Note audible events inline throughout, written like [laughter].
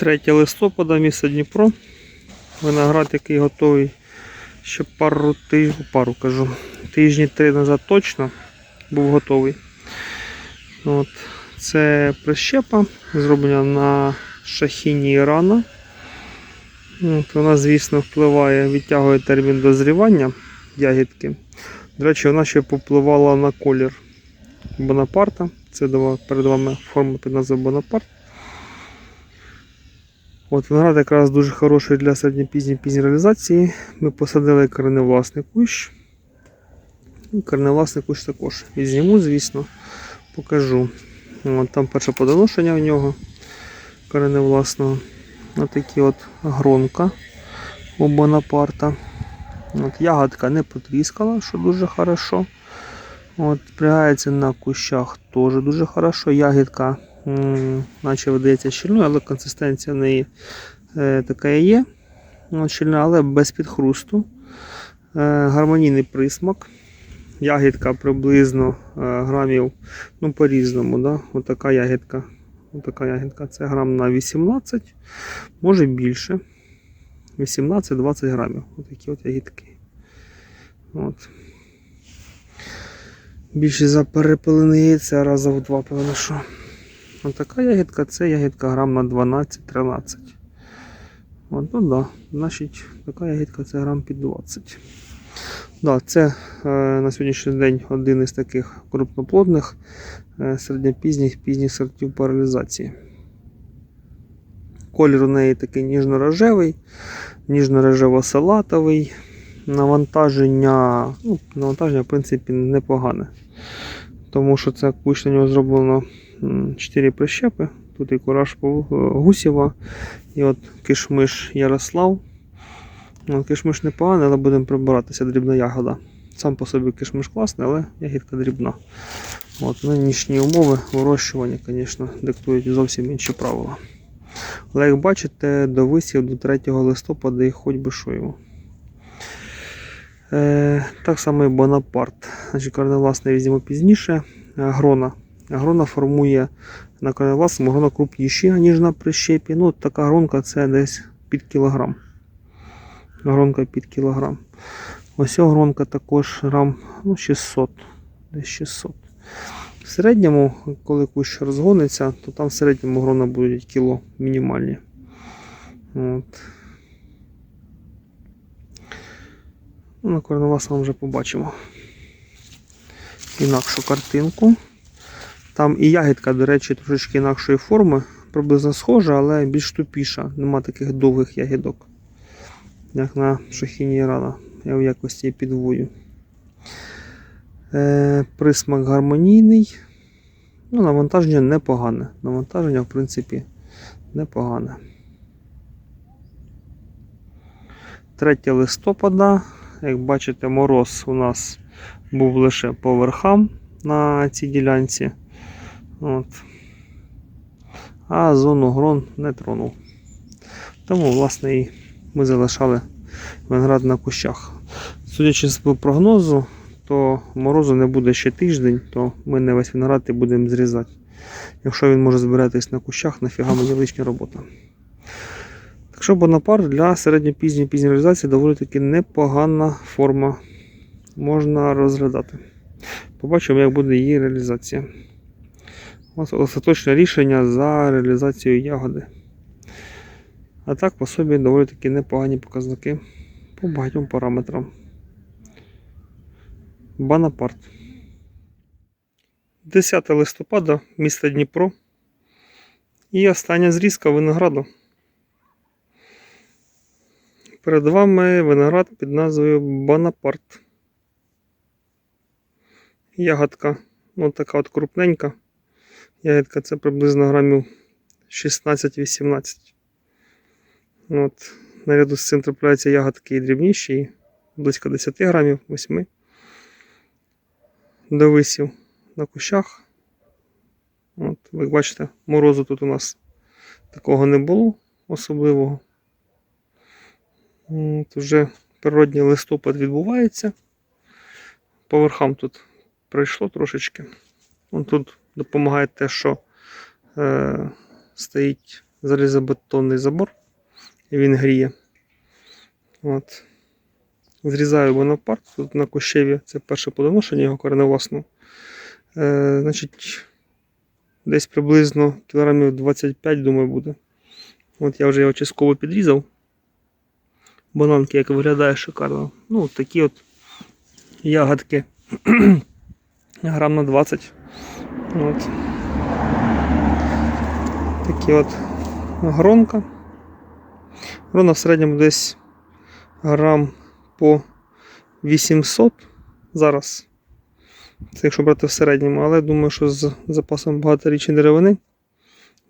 3 листопада, місто Дніпро. Виноград, який готовий ще пару тижнів, пару кажу, тижні три назад точно був готовий. От. Це прищепа, зроблена на шахіні Ірана. От, вона, звісно, впливає, відтягує термін дозрівання ягідки. До речі, вона ще попливала на колір Бонапарта. Це перед вами форма під назвою Бонапарт. От виноград якраз дуже хороший для середньопізньої пізньої реалізації. Ми посадили кореневласний кущ. І кореневласний кущ також. Візьму, звісно, покажу. От, там перше подоношення в нього кореневласного. Ось такі от гронка у Бонапарта. От, ягодка не потріскала, що дуже хорошо. От, Пригається на кущах теж дуже хорошо. Ягідка, наче видається щільною, але консистенція в неї е, така і є. Щільна, але без підхрусту. Е, гармонійний присмак. Ягідка приблизно е, грамів, ну по-різному. Да? Отака ягідка. Отака ягідка. Це грам на 18, може більше. 18-20 грамів. Отакі от ягідки. От. Більше за перепилене яйця раза в два, певно, що. Ось така ягідка, це ягідка грам на 12-13. От, ну да, значить, така ягідка це грам під 20. Да, це е, на сьогоднішній день один із таких крупноплодних е, середньопізніх пізніх сортів по реалізації. Колір у неї такий ніжно-рожевий, ніжно-рожево-салатовий. Навантаження, ну, навантаження, в принципі, непогане. Тому що це кущ на нього зроблено 4 прищепи. Тут і кураж Пов- Гусєва, і от кишмиш Ярослав. Ну, кишмиш непоганий, але будемо прибиратися, дрібна ягода. Сам по собі кишмиш класний, але ягідка дрібна. От, нинішні умови вирощування, звісно, диктують зовсім інші правила. Але як бачите, до висів до 3 листопада і хоч би що йому. Е, так само і Бонапарт. Значить, корневласне візьмемо пізніше. Е, Грона. Грона формує на корневласному грона крупніші, ніж на прищепі. Ну, така гронка це десь під кілограм. Гронка під кілограм. Ось гронка також грам ну, 600. Десь 600. В середньому, коли кущ розгониться, то там в середньому грона будуть кіло мінімальні. От. Ну, на корневасному вже побачимо інакшу картинку. Там і ягідка, до речі, трошечки інакшої форми, приблизно схожа, але більш тупіша. Нема таких довгих ягідок, як на шахіні рана. Я в якості підвою. Е, присмак гармонійний. Ну, навантаження непогане. Навантаження, в принципі, непогане. 3 листопада. Як бачите, мороз у нас був лише по верхам на цій ділянці. От. А зону грон не тронув. Тому, власне, і ми залишали виноград на кущах. Судячи з прогнозу, то морозу не буде ще тиждень, то ми не весь виноград і будемо зрізати. Якщо він може збиратись на кущах, нафіга мені лишня робота. Так що Бонапарт для середньопізньої пізньої реалізації доволі таки непогана форма. Можна розглядати. Побачимо, як буде її реалізація. Ось остаточне рішення за реалізацією ягоди. А так, по собі доволі таки непогані показники по багатьом параметрам. Бонапарт. 10 листопада, місто Дніпро. І остання зрізка винограду. Перед вами виноград під назвою Бонапарт. Ягодка, ну така от крупненька. Ягодка це приблизно грамів 16-18. От. Наряду з цим трапляються ягодки і дрібніші, близько 10 грамів, 8. До висів на кущах. От, ви бачите, морозу тут у нас такого не було особливого. От, Уже природній листопад відбувається. По верхам тут пройшло трошечки. От тут допомагає те, що е, стоїть залізобетонний забор. І він гріє. От. Зрізаю бонапарт. Тут на кущеві це перше плодоношення його кореневласного. Е, значить, десь приблизно кілограмів 25, думаю, буде. От я вже його частково підрізав. Бананки, як виглядає шикарно. Ну, такі от ягодки. [clears throat] Грам на 20. От. Такі от гронка. Грона в середньому десь грам по 800 зараз. Це якщо брати в середньому, але думаю, що з запасом багаторічної деревини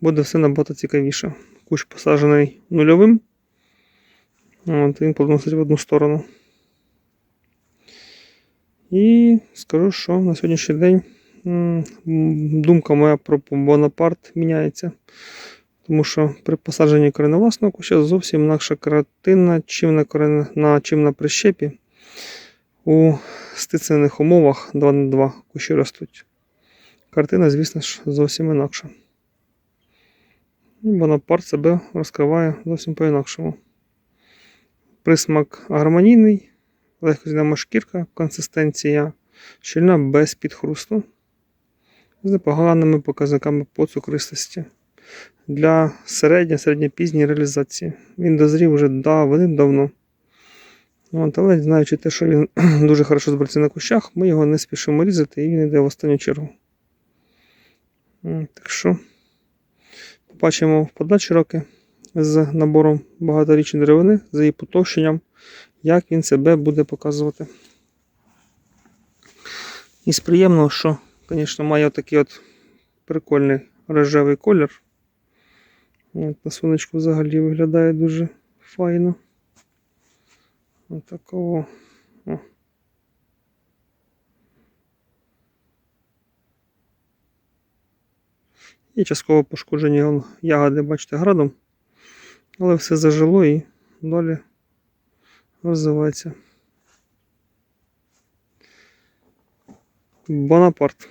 буде все набагато цікавіше. Кущ посаджений нульовим. От, він плодоносить в одну сторону. І скажу, що на сьогоднішній день думка моя про Бонапарт міняється. Тому що при посадженні кореневласного куща зовсім інакша картина, чим на, корен... на, чим на прищепі. У стицених умовах 2 на 2 кущі ростуть. Картина, звісно ж, зовсім інакша. Бонапарт себе розкриває зовсім по-інакшому. Присмак гармонійний, легкозняма шкірка, консистенція щільна без підхрусту. З непоганими показниками по цукристості. Для середньо середньопізньої реалізації. Він дозрів вже давним-давно. Але знаючи те, що він [clears throat] дуже хорошо збереться на кущах, ми його не спішимо різати і він йде в останню чергу. Так що побачимо в подальші роки з набором багаторічної деревини, з її потовщенням, як він себе буде показувати. І з приємного, що, звісно, має такий от прикольний рожевий колір. От, на сонечку взагалі виглядає дуже файно. Отакого. О. І частково пошкоджені ягоди, бачите, градом. Але все зажило і далі розвивається. Бонапарт.